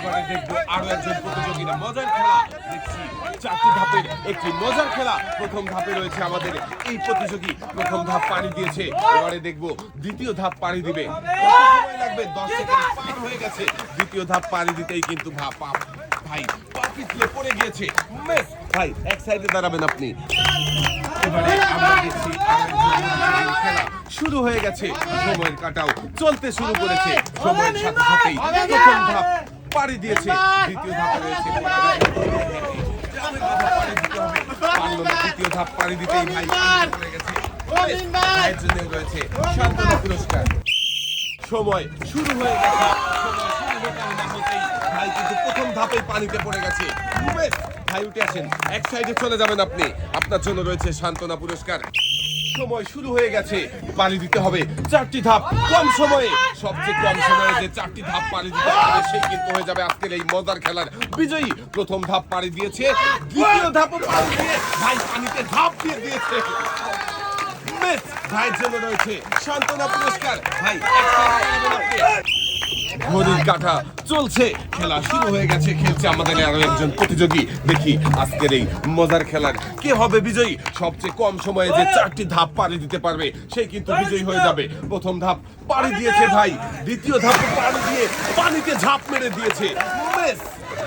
এবারে দেখব আরও একজন মজার খেলা দেখছি। চারটি ধাপের একটি মজার খেলা। প্রথম ধাপে রয়েছে আমাদের এই প্রতিযোগী। প্রথম ধাপ পাড়ি দিয়েছে। এবারে দেখব দ্বিতীয় ধাপ পাড়ি দিবে। লাগবে? দশ পার হয়ে গেছে। দ্বিতীয় ধাপ পাড়ি দিতেই কিন্তু ভাই পড়ে গিয়েছে। ভাই, এক সাইডে দাঁড়াবেন আপনি। এবারে আমরা দেখছি খেলা শুরু হয়ে গেছে। সময়ের কাটাও চলতে শুরু করেছে। সময়ের সাথে সাথেই প্রথম ধাপ পাড়ি দিয়েছে। দ্বিতীয় ধাপ রয়েছে দ্বিতীয় ধাপ পাড়ি দিতেই ভাই গেছে। রয়েছে পুরস্কার। সময় শুরু হয়ে গেছে। ভাই কিন্তু প্রথম ধাপেই পানিতে পড়ে গেছে। ভাই উঠে আসেন। এক সাইডে চলে যাবেন আপনি। আপনার জন্য রয়েছে সান্ত্বনা পুরস্কার। সময় শুরু হয়ে গেছে পানি দিতে হবে। চারটি ধাপ কম সময়ে সবচেয়ে কম সময়ে যে চারটি ধাপ পানি দিতে হবে সেই কিন্তু হয়ে যাবে আজকের এই মজার খেলার বিজয়ী। প্রথম ধাপ পানি দিয়েছে দ্বিতীয় ধাপও পানি দিয়ে ভাই পানিতে ধাপ দিয়ে দিয়েছে। ভাইয়ের জন্য রয়েছে সান্ত্বনা পুরস্কার। ভাই ঘড়ির কাঁটা চলছে। খেলা শুরু হয়ে গেছে, খেলছে আমাদের আরও একজন প্রতিযোগী। দেখি আজকের এই মজার খেলার কে হবে বিজয়ী? সবচেয়ে কম সময়ে যে চারটি ধাপ পাড়ি দিতে পারবে, সেই কিন্তু বিজয়ী হয়ে যাবে। প্রথম ধাপ পাড়ি দিয়েছে ভাই, দ্বিতীয় ধাপ পাড়ি দিয়ে পানিতে ঝাঁপ মেরে দিয়েছে।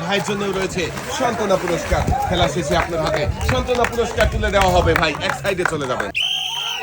ভাইয়ের জন্য রয়েছে সান্ত্বনা পুরস্কার। খেলা শেষে আপনার হাতে পুরস্কার তুলে দেওয়া হবে ভাই, এক সাইডে চলে যাবেন এবারে দেখব আরও একজন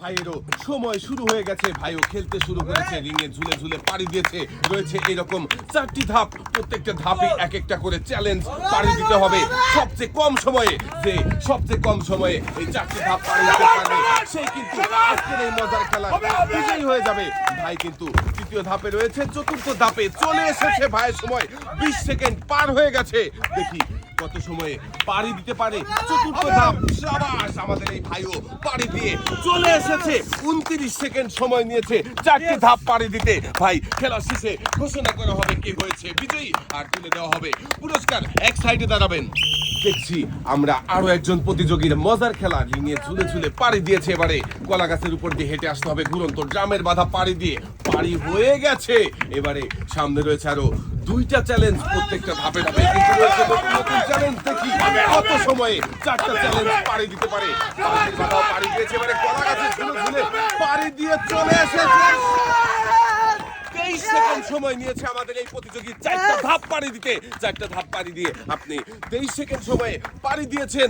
ভাইয়েরও সময় শুরু হয়ে গেছে। ভাইও খেলতে শুরু করেছে, রিঙে ঝুলে ঝুলে পাড়ি দিয়েছে। রয়েছে এরকম চারটি ধাপ, প্রত্যেকটা ধাপে এক একটা করে চ্যালেঞ্জ পাড়ি দিতে হবে। সবচেয়ে কম সময়ে যে, সবচেয়ে কম সময়ে এই চারটি ধাপ পাড়ি দিতে পারবে, সেই কিন্তু আজকের এই মজার খেলা বিজয়ী হয়ে যাবে। ভাই কিন্তু তৃতীয় ধাপে রয়েছে, চতুর্থ ধাপে চলে এসেছে। ভাইয়ের সময় বিশ সেকেন্ড পার হয়ে গেছে। দেখি কত সময়ে পাড়ি দিতে পারে? চতুর্থ ধাপ সাবাস আমাদের এই ভাইও পাড়ি দিয়ে চলে এসেছে। উনত্রিশ সেকেন্ড সময় নিয়েছে চারটি ধাপ পাড়ি দিতে। ভাই খেলা শেষে ঘোষণা করা হবে কে হয়েছে বিজয়ী আর তুলে দেওয়া হবে পুরস্কার। এক সাইডে দাঁড়াবেন। দেখছি আমরা আরও একজন প্রতিযোগীর মজার খেলা নিয়ে ঝুলে ঝুলে পাড়ি দিয়েছে এবারে। কলা গাছের উপর দিয়ে হেঁটে আসতে হবে ঘুরন্ত ড্রামের বাধা পাড়ি দিয়ে। পাড়ি হয়ে গেছে। এবারে সামনে রয়েছে আরও দুইটা চ্যালেঞ্জ প্রত্যেকটা ধাপে ধাপে নতুন চ্যালেঞ্জ দেখি কত সময়ে চারটা চ্যালেঞ্জ পাড়ি দিতে পারে। পাড়ি দিয়ে চলে এসেছে। সময় নিয়েছে আমাদের এই চারটা ধাপ পাড়ি দিতে। চারটা ধাপ পাড়ি দিয়ে আপনি পাড়ি দিয়েছেন।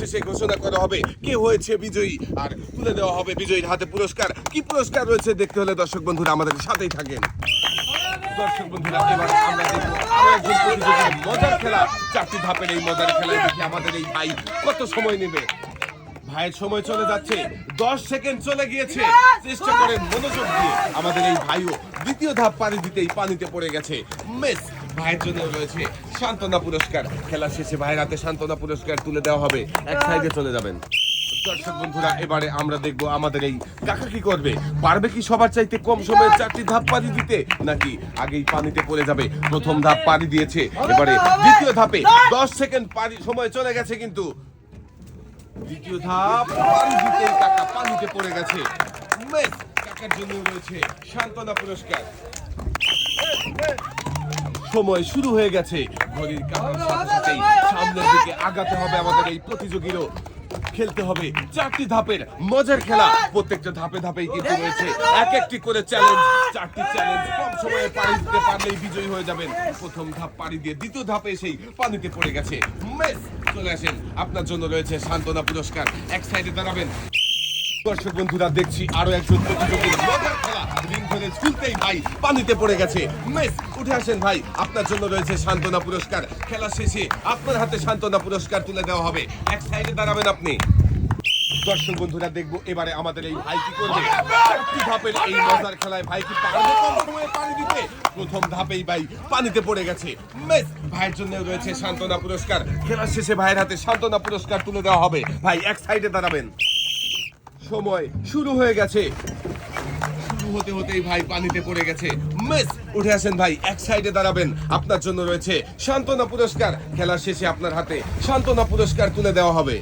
শেষে ঘোষণা করা হবে কে হয়েছে বিজয়ী আর দেওয়া হবে বিজয়ীর হাতে পুরস্কার। কি পুরস্কার রয়েছে দেখতে হলে দর্শক বন্ধুরা আমাদের সাথেই থাকেন। আমাদের এই চেষ্টা মনোযোগ দিয়ে আমাদের এই ভাইও দ্বিতীয় ধাপ পানি দিতেই পানিতে পড়ে গেছে। মেস, ভাইয়ের জন্য রয়েছে সান্ত্বনা পুরস্কার। খেলা শেষে ভাইয়ের হাতে সান্ত্বনা পুরস্কার তুলে দেওয়া হবে। এক সাইডে চলে যাবেন। দর্শক বন্ধুরা, এবারে আমরা দেখব আমাদের এই কাকা কি করবে? পারবে কি সবার চাইতে কম সময়ে চারটি ধাপ পানি দিতে? নাকি আগেই পানিতে পড়ে যাবে? প্রথম ধাপ পানি দিয়েছে, এবারে দ্বিতীয় ধাপে দশ সেকেন্ড পানি সময় চলে গেছে কিন্তু। দ্বিতীয় ধাপ পানি দিতেই কাকা পানিতে পড়ে গেছে। কাকার জন্য রয়েছে পুরস্কার। সময় শুরু হয়ে গেছে। ঘড়ির সাথে সামনের দিকে আগাতে হবে আমাদের এই প্রতিযোগীরও। খেলতে হবে চারটি ধাপের মজার খেলা। প্রত্যেকটা ধাপে ধাপেই কিন্তু রয়েছে। এক একটি করে চ্যালেঞ্জ চারটি চ্যালেঞ্জ কম সময়ে পাড়ি দিতে পারলেই বিজয়ী হয়ে যাবেন। প্রথম ধাপ পাড়ি দিয়ে দ্বিতীয় ধাপে সেই পানিতে পড়ে গেছে। মেস চলে আসেন। আপনার জন্য রয়েছে সান্ত্বনা পুরস্কার। এক সাইডে দাঁড়াবেন। দর্শক বন্ধুরা, দেখছি আরও একজন প্রতিযোগীর ভাই পানিতে পড়ে গেছে। মেস, উঠে আসেন ভাই। আপনার জন্য রয়েছে সান্ত্বনা পুরস্কার। খেলা শেষে আপনার হাতে সান্ত্বনা পুরস্কার তুলে দেওয়া হবে। এক সাইডে দাঁড়াবেন আপনি। দর্শক বন্ধুরা, দেখব এবারে আমাদের এই ভাই কি করবে। চারটি ধাপের এই মজার খেলায় ভাই কি পানি দিতে প্রথম ধাপেই ভাই পানিতে পড়ে গেছে। মেস, ভাইয়ের জন্য রয়েছে সান্ত্বনা পুরস্কার। খেলা শেষে ভাইয়ের হাতে সান্ত্বনা পুরস্কার তুলে দেওয়া হবে। ভাই, এক সাইডে দাঁড়াবেন। সময় শুরু হয়ে গেছে। শুরু হতে হতেই ভাই পানিতে পড়ে গেছে। মিস, উঠে আসেন ভাই, এক সাইডে দাঁড়াবেন। আপনার জন্য রয়েছে সান্ত্বনা পুরস্কার। খেলা শেষে আপনার হাতে সান্ত্বনা পুরস্কার তুলে দেওয়া হবে।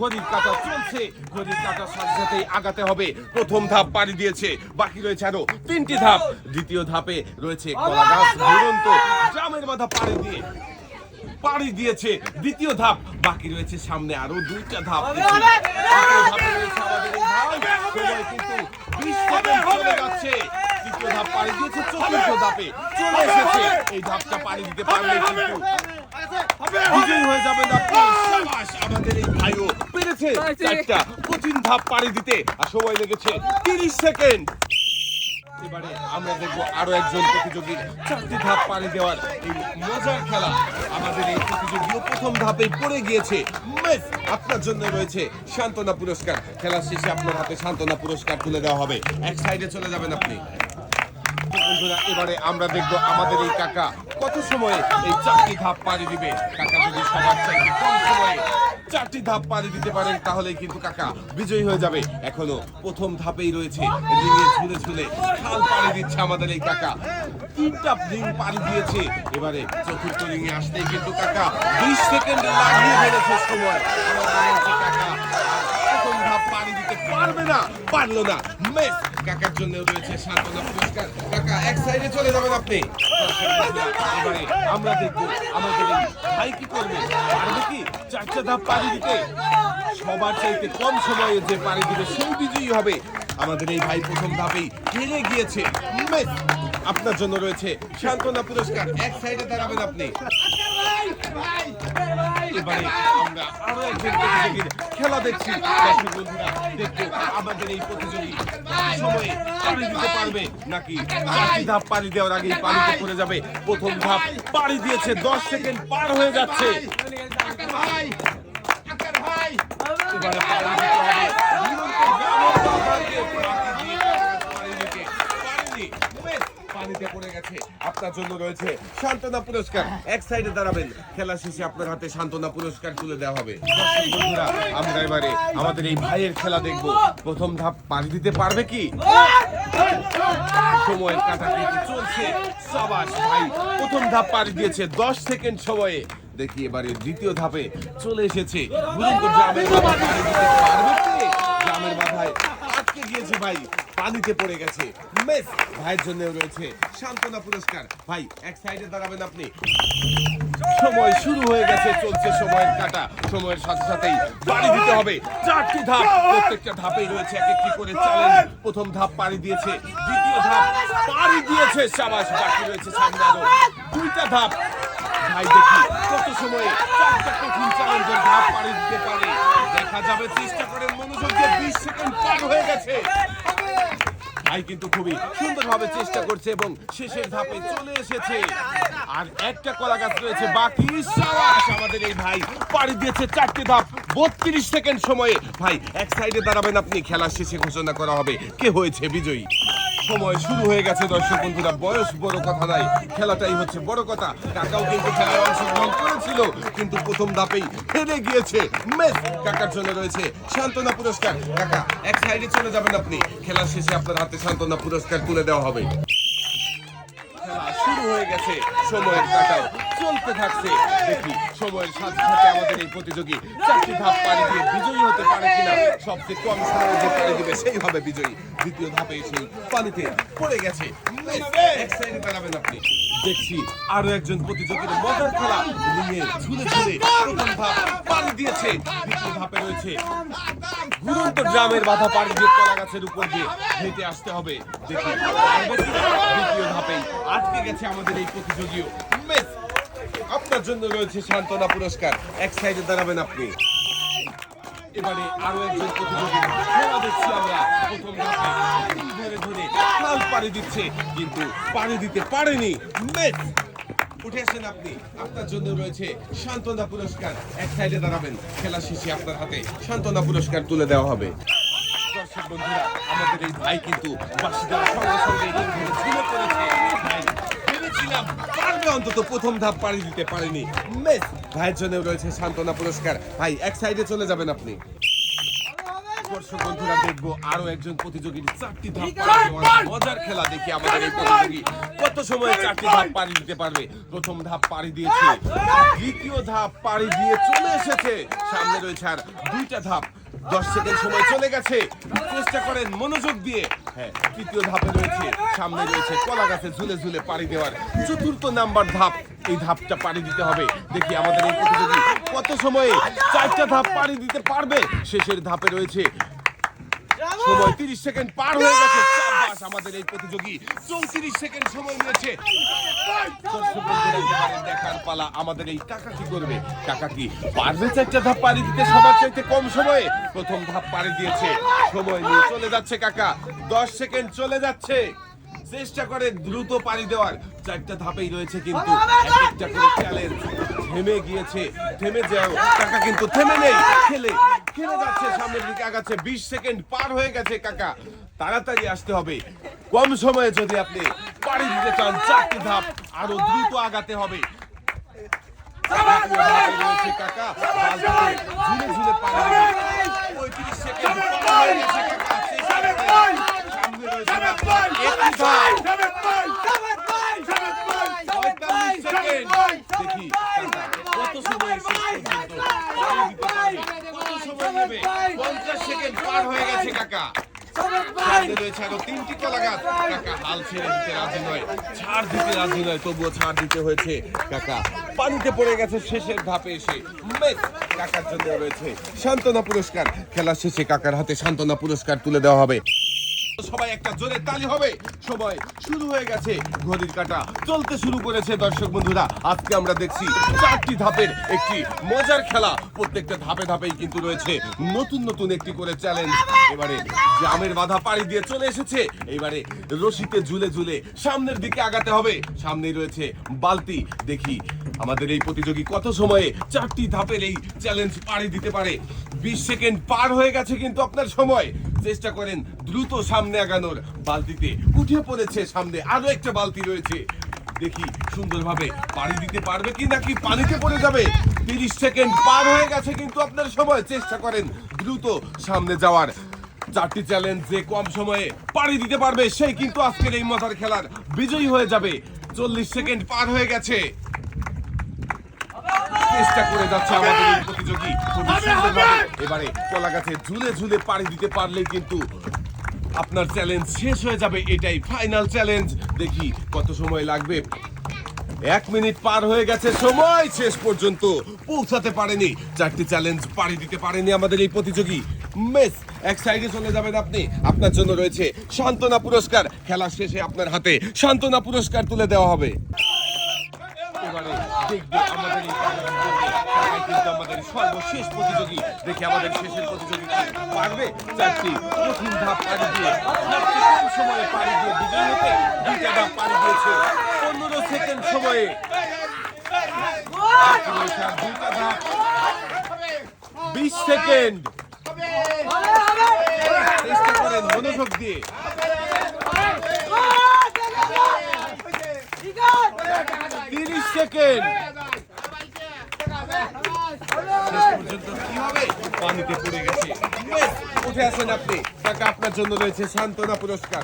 ঘড়ির কাটা চলছে। ঘড়ির কাটার সাথে সাথেই আগাতে হবে। প্রথম ধাপ পাড়ি দিয়েছে। বাকি রয়েছে আরও তিনটি ধাপ। দ্বিতীয় ধাপে রয়েছে কলা গাছ জামের মাথা পাড়ি দিয়ে পাড়ি দিয়েছে। দ্বিতীয় ধাপ। বাকি রয়েছে সামনে আরও দুইটা ধাপ। তৃতীয় ধাপে রয়েছে আমাদের এই ভাই। সময় কিন্তু 20 সেকেন্ড চলে যাচ্ছে। তৃতীয় ধাপ পাড়ি দিয়েছে চতুর্থ ধাপে চলে এসেছে। এই ধাপটা পাড়ি দিতে পারলে কিন্তু বিজয়ী হয়ে যাবেন আপনি। আমাদের এই ভাইও পেরেছে চারটা। কঠিন ধাপ পাড়ি দিতে। আর সময় লেগেছে 30 সেকেন্ড। এবারে আমরা দেখব আরও একজন প্রতিযোগী চারটি ধাপ পানি দেওয়ার এই মজার খেলা। আমাদের এই প্রতিযোগীও প্রথম ধাপে পড়ে গিয়েছে। আপনার জন্য রয়েছে সান্ত্বনা পুরস্কার। খেলা শেষে আপনার হাতে সান্ত্বনা পুরস্কার তুলে দেওয়া হবে। এক সাইডে চলে যাবেন আপনি। বন্ধুরা, এবারে আমরা দেখব আমাদের এই কাকা কত সময়ে এই চারটি ধাপ পাড়ি দিবে। কাকা যদি সবার চাইতে কম সময়ে চারটি ধাপ পাড়ি দিতে পারেন তাহলে কিন্তু কাকা বিজয়ী হয়ে যাবে। এখনও প্রথম ধাপেই রয়েছে ঝুলে ঝুলে খাল পাড়ি দিচ্ছে আমাদের এই কাকা। তিনটা রিং পাড়ি দিয়েছে। এবারে চতুর্থ রিঙে আসতেই কিন্তু কাকা বিশ সেকেন্ড লাগিয়ে ফেলেছে সময়। কাকা প্রথম ধাপ পাড়ি দিতে পারবে না, পারল না। মেস কাকার জন্য রয়েছে সান্ত্বনা পুরস্কার। কাকা, এক সাইডে চলে যাবেন আপনি। আমরা দেখব, আমাদের ভাই কি করবে? পারবে কি? চারটা ধাপ পাড়ি দিতে। সবার চাইতে কম সময়ে যে পাড়ি দিবে, সেই বিজয়ী হবে। আমাদের এই ভাই প্রথম ধাপেই হেরে গিয়েছে। আপনার জন্য রয়েছে সান্ত্বনা পুরস্কার। এক সাইডে দাঁড়াবেন আপনি। এবারে আমরা আরও খেলা দেখছি। দর্শক বন্ধুরা আমাদের এই প্রতিযোগী সময়ে পাড়ি দিতে পারবে নাকি চারটি ধাপ পাড়ি দেওয়ার আগেই পানিতে পড়ে যাবে। প্রথম ধাপ পাড়ি দিয়েছে দশ সেকেন্ড পার হয়ে যাচ্ছে। এবারে পাড়ি দিতে হবে নিরন্তর গ্রামের বাধাকে ফাঁকি দিয়ে পাড়ি দিতে পারেনি। বেশ, পানিতে পড়ে গেছে। আপনার জন্য রয়েছে সান্ত্বনা পুরস্কার। এক সাইডে দাঁড়াবেন। খেলা শেষে আপনার হাতে সান্ত্বনা পুরস্কার তুলে দেওয়া হবে। বন্ধুরা আমরা এবারে আমাদের এই ভাইয়ের খেলা দেখব। প্রথম ধাপ পানি দিতে পারবে কি? সময়ের কাটা কিন্তু চলছে। সাবাস ভাই, প্রথম ধাপ পাড়ি দিয়েছে। দশ সেকেন্ড সময়ে। দেখি এবারে দ্বিতীয় ধাপে চলে এসেছে। গ্রামের পাড়ি বাধায় আটকে গিয়েছে ভাই। পানিতে পড়ে গেছে। মেস, ভাইয়ের জন্য রয়েছে সান্ত্বনা পুরস্কার। ভাই, এক সাইডে দাঁড়াবেন আপনি। সময় শুরু হয়ে গেছে, চলছে সময়ের কাটা। সময়ের সাথে সাথেই পাড়ি দিতে হবে। চারটি ধাপ, প্রত্যেকটা ধাপেই রয়েছে এক একটি করে চ্যালেঞ্জ প্রথম ধাপ পাড়ি দিয়েছে, দ্বিতীয় ধাপ পাড়ি দিয়েছে সাবাস, বাকি রয়েছে সামনে আরও দুইটা ধাপ। ভাই, দেখি কত সময়ে চারটা কঠিন চ্যালেঞ্জের ধাপ পাড়ি দিতে পারে। দেখা যাবে, চেষ্টা করেন মনোযোগ দিয়ে বিশ সেকেন্ড পার হয়ে গেছে। ভাই কিন্তু খুবই সুন্দরভাবে চেষ্টা করছে এবং শেষের ধাপে চলে এসেছে। আর একটা কলা গাছ রয়েছে, বাকি আমাদের এই ভাই পাড়ি দিয়েছে, চারটে ধাপ। বত্রিশ সেকেন্ড সময়ে। ভাই, এক সাইডে দাঁড়াবেন আপনি খেলার শেষে ঘোষণা করা হবে। কে হয়েছে বিজয়ী? সময় শুরু হয়ে গেছে, দর্শক বন্ধুরা, বয়স বড় কথা নাই খেলাটাই হচ্ছে বড় কথা। কাকাও কিন্তু খেলায় অংশগ্রহণ করেছিল, কিন্তু প্রথম ধাপেই হেরে গিয়েছে। মেস, কাকার জন্য রয়েছে সান্ত্বনা পুরস্কার। কাকা, এক সাইডে চলে যাবেন আপনি। খেলার শেষে আপনার হাতে সান্ত্বনা পুরস্কার তুলে দেওয়া হবে। খেলা হয়ে গেছে। সময়ের কাটাও চলতে থাকছে। দেখি, সময়ের সাথে সাথে আমাদের এই প্রতিযোগী চারটি ধাপ পাড়ি দিয়ে বিজয়ী হতে পারে কিনা। সবচেয়ে কম সময়ে যে পাড়ি দিবে সেই হবে বিজয়ী। দ্বিতীয় ধাপে সেই পানিতে পড়ে গেছে। আপনি। দেখছি আরও একজন প্রতিযোগীর মজার খেলা নিয়ে ঝুলে ঝুলে প্রথম ধাপ পাড়ি দিয়েছে। দ্বিতীয় ধাপে রয়েছে ঘুরন্ত গ্রামের বাধা পাড়ি দিয়ে কলা গাছের উপর দিয়ে হেঁটে আসতে হবে। দেখি, দ্বিতীয় ধাপেই আটকে গেছে আমাদের এই প্রতিযোগীও। মেস, আপনার জন্য রয়েছে সান্ত্বনা পুরস্কার। এক সাইডে দাঁড়াবেন আপনি। এবারে আরও একজন প্রতিযোগী। খেলা দেখছি আমরা পাড়ি দিচ্ছে, কিন্তু পাড়ি দিতে পারেনি মিস। উঠে আসেন আপনি। আপনার জন্য রয়েছে সান্ত্বনা পুরস্কার। এক সাইডে দাঁড়াবেন। খেলা শেষে আপনার হাতে সান্ত্বনা পুরস্কার তুলে দেওয়া হবে। দর্শক বন্ধুরা, আমাদের এই ভাই কিন্তু বাসি দেওয়ার সঙ্গে সঙ্গে ঝুলে ভেবেছিলাম পারবে অন্তত প্রথম ধাপ পাড়ি দিতে পারেনি। মিস ভাইয়ের জন্য রয়েছে সান্ত্বনা পুরস্কার। ভাই এক সাইডে চলে যাবেন আপনি। দর্শক বন্ধুরা দেখব আরও একজন প্রতিযোগীর চারটি ধাপ পাড়ি দেওয়ার মজার খেলা দেখি আমাদের এই প্রতিযোগী কত সময়ে চারটি ধাপ পাড়ি দিতে পারবে? প্রথম ধাপ পাড়ি দিয়েছে। দ্বিতীয় ধাপ পাড়ি দিয়ে চলে এসেছে। সামনে রয়েছে আর দুইটা ধাপ। দশ সেকেন্ড সময় চলে গেছে। চেষ্টা করেন মনোযোগ দিয়ে হ্যাঁ তৃতীয় ধাপে রয়েছে, সামনে রয়েছে কলা গাছে ঝুলে ঝুলে পাড়ি দেওয়ার চতুর্থ নাম্বার ধাপ। এই ধাপটা পাড়ি দিতে হবে। দেখি আমাদের এই প্রতিযোগী কত সময়ে চারটা ধাপ পাড়ি দিতে পারবে? শেষের ধাপে রয়েছে সময় 30 সেকেন্ড পার হয়ে গেছে। চাবাস আমাদের এই প্রতিযোগী 34 সেকেন্ড সময় নিয়েছে। দেখার পালা আমাদের এই কাকা কি করবে? কাকা কি পারবে চারটা ধাপ পাড়ি দিতে সবার চাইতে কম সময়ে? প্রথম ধাপ পাড়ি দিয়েছে। সময় নিয়ে চলে যাচ্ছে কাকা। 10 সেকেন্ড চলে যাচ্ছে। চেষ্টা করে দ্রুত পাড়ি দেওয়ার। চারটা ধাপেই রয়েছে কিন্তু এক একটা করে চ্যালেঞ্জ থেমে গিয়েছে। থেমে যাও। কাকা কিন্তু থেমে নেই। খেলে খেলে যাচ্ছে সামনের দিকে আগাচ্ছে। বিশ সেকেন্ড পার হয়ে গেছে কাকা। তাড়াতাড়ি আসতে হবে। কম সময়ে যদি আপনি পাড়ি দিতে চান চারটি ধাপ আরও দ্রুত আগাতে হবে। কাকা। ঝুলে ঝুলে পাড়ি পঁয়ত্রিশ সেকেন্ড দেখি কত সময় পঞ্চাশ সেকেন্ড পার হয়ে গেছে কাকা। রয়েছে আরও তিনটি কলা গাছ। কাকা হাল ছেড়ে দিতে রাজি নয়। ছাড় দিতে রাজি নয় তবুও ছাড় দিতে হয়েছে। কাকা পানিতে পড়ে গেছে শেষের ধাপে এসে। কাকার জন্য রয়েছে সান্ত্বনা পুরস্কার। খেলা শেষে কাকার হাতে সান্ত্বনা পুরস্কার তুলে দেওয়া হবে। সবাই একটা জোরে তালি হবে। সময় শুরু হয়ে গেছে ঘড়ির কাটা। চলতে শুরু করেছে দর্শক বন্ধুরা। আজকে আমরা দেখছি চারটি ধাপের একটি মজার খেলা। প্রত্যেকটা ধাপে ধাপেই কিন্তু রয়েছে নতুন নতুন একটি করে চ্যালেঞ্জ এবারে বাধা পাড়ি দিয়ে চলে এসেছে। এবারে রশিতে ঝুলে ঝুলে সামনের দিকে আগাতে হবে। সামনেই রয়েছে বালতি। দেখি আমাদের এই প্রতিযোগী কত সময়ে চারটি ধাপের এই চ্যালেঞ্জ পাড়ি দিতে পারে। বিশ সেকেন্ড পার হয়ে গেছে কিন্তু আপনার সময়। চেষ্টা করেন দ্রুত সামনে আগানোর। বালতিতে উঠে পড়েছে সামনে আরও একটা বালতি রয়েছে। দেখি সুন্দরভাবে পাড়ি দিতে পারবে কি নাকি পানিতে পড়ে যাবে। তিরিশ সেকেন্ড পার হয়ে গেছে কিন্তু আপনার সময়। চেষ্টা করেন দ্রুত সামনে যাওয়ার। চারটি চ্যালেঞ্জ যে কম সময়ে পাড়ি দিতে পারবে, সেই কিন্তু আজকের এই মজার খেলার বিজয়ী হয়ে যাবে। চল্লিশ সেকেন্ড পার হয়ে গেছে। চেষ্টা করে যাচ্ছে আমাদের এই প্রতিযোগী। খুবই সুন্দরভাবে। এবারে কলা গাছে ঝুলে ঝুলে পাড়ি দিতে পারলেই কিন্তু আপনার চ্যালেঞ্জ শেষ হয়ে যাবে। এটাই ফাইনাল চ্যালেঞ্জ দেখি কত সময় লাগবে। এক মিনিট পার হয়ে গেছে। সময় শেষ পর্যন্ত পৌঁছাতে পারেনি। চারটি চ্যালেঞ্জ পাড়ি দিতে পারেনি আমাদের এই প্রতিযোগী। মেস এক সাইডে চলে যাবেন আপনি। আপনার জন্য রয়েছে সান্ত্বনা পুরস্কার। খেলা শেষে আপনার হাতে সান্ত্বনা পুরস্কার তুলে দেওয়া হবে। এবারে দেখবে আমাদের এই কিন্তু আমাদের সর্বশেষ প্রতিযোগী দেখি আমাদের শেষের প্রতিযোগী পারবে? চারটি প্রথম ধাপ পাড়ি দিয়ে কম সময়ে পাড়ি দিয়ে বিজয়ী হতে দুইটা ধাপ পাড়ি দিয়েছে। পনেরো সেকেন্ড সময়ে। দুইটা ধাপ। বিশ সেকেন্ড। চেষ্টা করেন মনোযোগ দিয়ে। তিরিশ সেকেন্ড। পানিতে পড়ে গেছে। উঠে আসেন আপনি। টাকা আপনার জন্য রয়েছে সান্ত্বনা পুরস্কার।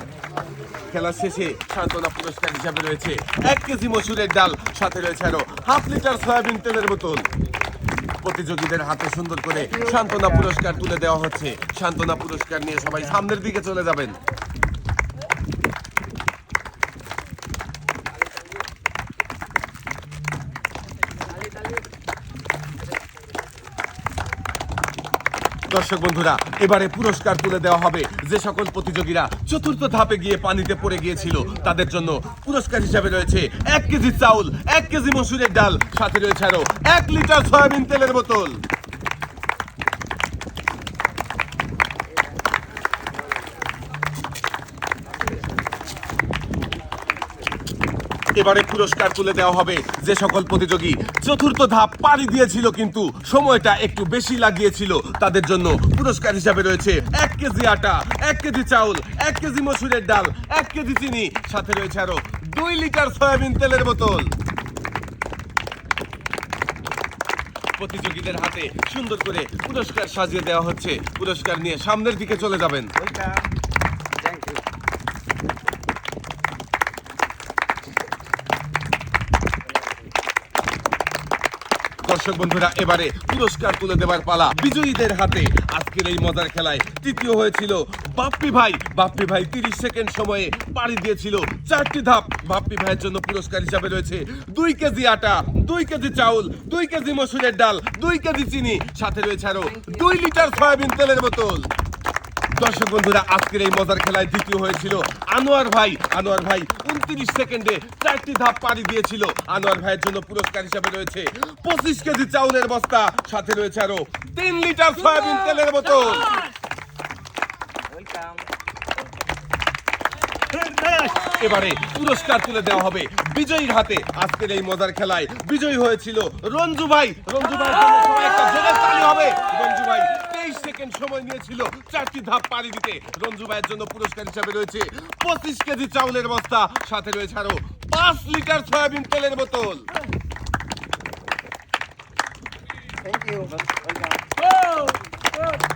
খেলা শেষে সান্ত্বনা পুরস্কার হিসাবে রয়েছে। এক কেজি মসুরের ডাল সাথে রয়েছে আরও হাফ লিটার সয়াবিন তেলের বোতল। প্রতিযোগীদের হাতে সুন্দর করে সান্ত্বনা পুরস্কার তুলে দেওয়া হচ্ছে। সান্ত্বনা পুরস্কার নিয়ে সবাই সামনের দিকে চলে যাবেন। দর্শক বন্ধুরা, এবারে পুরস্কার তুলে দেওয়া হবে যে সকল প্রতিযোগীরা চতুর্থ ধাপে গিয়ে পানিতে পড়ে গিয়েছিল, তাদের জন্য পুরস্কার হিসাবে রয়েছে এক কেজি চাউল, এক কেজি মসুরের ডাল, সাথে রয়েছে আরও এক লিটার সয়াবিন তেলের বোতল। এবারে পুরস্কার তুলে দেওয়া হবে। যে সকল প্রতিযোগী চতুর্থ ধাপ পাড়ি দিয়েছিল কিন্তু সময়টা একটু বেশি লাগিয়েছিল। তাদের জন্য পুরস্কার হিসাবে রয়েছে এক কেজি আটা, এক কেজি চাউল, এক কেজি মসুরের ডাল, এক কেজি চিনি। সাথে রয়েছে আরও দুই লিটার সয়াবিন তেলের বোতল। প্রতিযোগীদের হাতে সুন্দর করে পুরস্কার সাজিয়ে দেওয়া হচ্ছে। পুরস্কার নিয়ে সামনের দিকে চলে যাবেন। দর্শক বন্ধুরা, এবারে পুরস্কার তুলে দেবার পালা বিজয়ীদের হাতে। আজকের এই মজার খেলায় তৃতীয় হয়েছিল বাপ্পি ভাই। বাপ্পি ভাই তিরিশ সেকেন্ড সময়ে পাড়ি দিয়েছিল। চারটি ধাপ বাপ্পি ভাইয়ের জন্য পুরস্কার হিসাবে রয়েছে। দুই কেজি আটা, দুই কেজি চাউল, দুই কেজি মসুরের ডাল, দুই কেজি চিনি। সাথে রয়েছে আরও দুই লিটার সয়াবিন তেলের বোতল। দর্শক বন্ধুরা আজকের এই মজার খেলায় দ্বিতীয় হয়েছিল আনোয়ার ভাই। আনোয়ার ভাই উনত্রিশ সেকেন্ডে চারটি ধাপ পাড়ি দিয়েছিল। আনোয়ার ভাইয়ের জন্য পুরস্কার হিসাবে রয়েছে পঁচিশ কেজি চাউলের বস্তা সাথে রয়েছে আরও তিন লিটার সয়াবিন তেলের বোতল। এবারে পুরস্কার তুলে দেওয়া হবে বিজয়ীর হাতে। আজকের এই মজার খেলায় বিজয়ী হয়েছিল রঞ্জু ভাই। রঞ্জু ভাই একটা জোরে তালি হবে। রঞ্জু ভাই তেইশ সেকেন্ড সময় নিয়েছিল চারটি ধাপ পাড়ি দিতে রঞ্জু ভাইয়ের জন্য পুরস্কার হিসাবে রয়েছে পঁচিশ কেজি চাউলের বস্তা সাথে রয়েছে আরও পাঁচ লিটার সয়াবিন তেলের বোতল Thank you. Welcome.